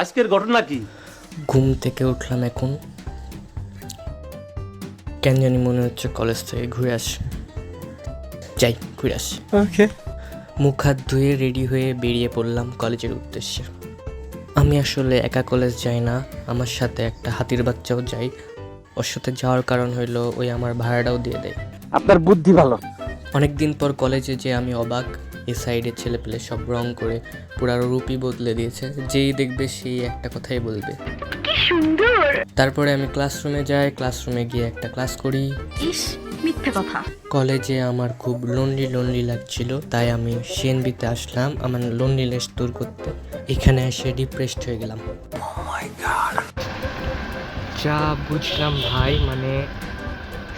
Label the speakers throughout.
Speaker 1: আজকের ঘটনা কি?
Speaker 2: ঘুম থেকে উঠলাম এখন। কেন জানি মনে হচ্ছে কলেজ থেকে ঘুরে আসি। যাই ঘুরে আসি।
Speaker 3: ওকে
Speaker 2: মুখ হাত ধুয়ে রেডি হয়ে বেরিয়ে পড়লাম কলেজের উদ্দেশ্যে। আমি আসলে একা কলেজ যাই না আমার সাথে একটা হাতির বাচ্চাও যাই। ওর সাথে যাওয়ার কারণ হইল ওই আমার ভাড়াটাও দিয়ে দেয়।
Speaker 3: আপনার বুদ্ধি ভালো।
Speaker 2: অনেক দিন পর কলেজে যে আমি অবাক। এই সাইডে ছেলে পেলে সব রং করে পুরা রূপই বদলে দিয়েছে। যেই দেখবে সেই একটা কথাই বলবে। তারপরে আমি ক্লাসরুমে যাই ক্লাসরুমে গিয়ে একটা ক্লাস করি।
Speaker 4: ইস মিথ্যে কথা।
Speaker 2: কলেজে আমার খুব লোনলি লোনলি লাগছিল তাই আমি সিএনবিতে আসলাম আমার লোনলিনেস দূর করতে। এখানে এসে ডিপ্রেসড হয়ে গেলাম। যা বুঝলাম ভাই মানে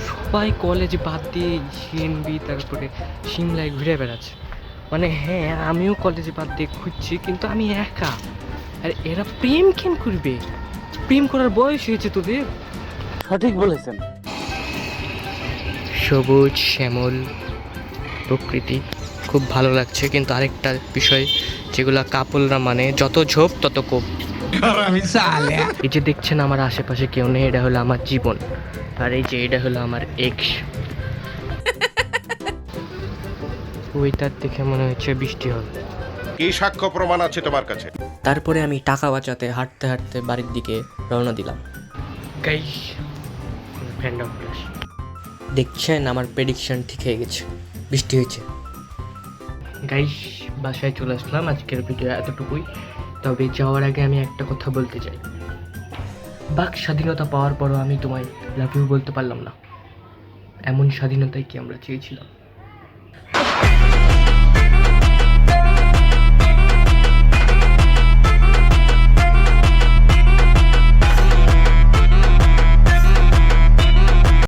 Speaker 2: সবাই কলেজ বাদ দিয়ে সিএনবি তারপরে সিমলায় ঘুরে বেড়াচ্ছে। মানে হ্যাঁ আমিও কলেজে বাদ দিয়ে খুঁজছি কিন্তু আমি একা। আর এরা প্রেম কেন করবে? প্রেম করার বয়স হয়েছে তোদের?
Speaker 3: সঠিক বলেছেন।
Speaker 2: সবুজ শ্যামল প্রকৃতি। খুব ভালো লাগছে কিন্তু আরেকটা বিষয় যেগুলো কাপলরা মানে যত ঝোপ তত কোপ। এই যে দেখছেন আমার আশেপাশে কেউ নেই এটা হলো আমার জীবন। আর এই যে এটা হলো আমার এক্স ওইটার দেখে মনে হচ্ছে বৃষ্টি হবে।
Speaker 5: কি সাক্ষ্য প্রমাণ আছে তোমার কাছে?
Speaker 2: তারপরে আমি টাকা বাঁচাতে হাঁটতে হাঁটতে বাড়ির দিকে রওনা দিলাম। গাইস ফ্রেন্ড অফ দেখছেন আমার প্রেডিকশন ঠিক হয়ে গেছে। বৃষ্টি হয়েছে। গাইস বাসায় চলে আসলাম। আজকের ভিডিও এতটুকুই। তবে যাওয়ার আগে আমি একটা কথা বলতে চাই। বাক স্বাধীনতা পাওয়ার পরও আমি তোমায় লাভ ইউ বলতে পারলাম না। এমন স্বাধীনতাই কি আমরা চেয়েছিলাম?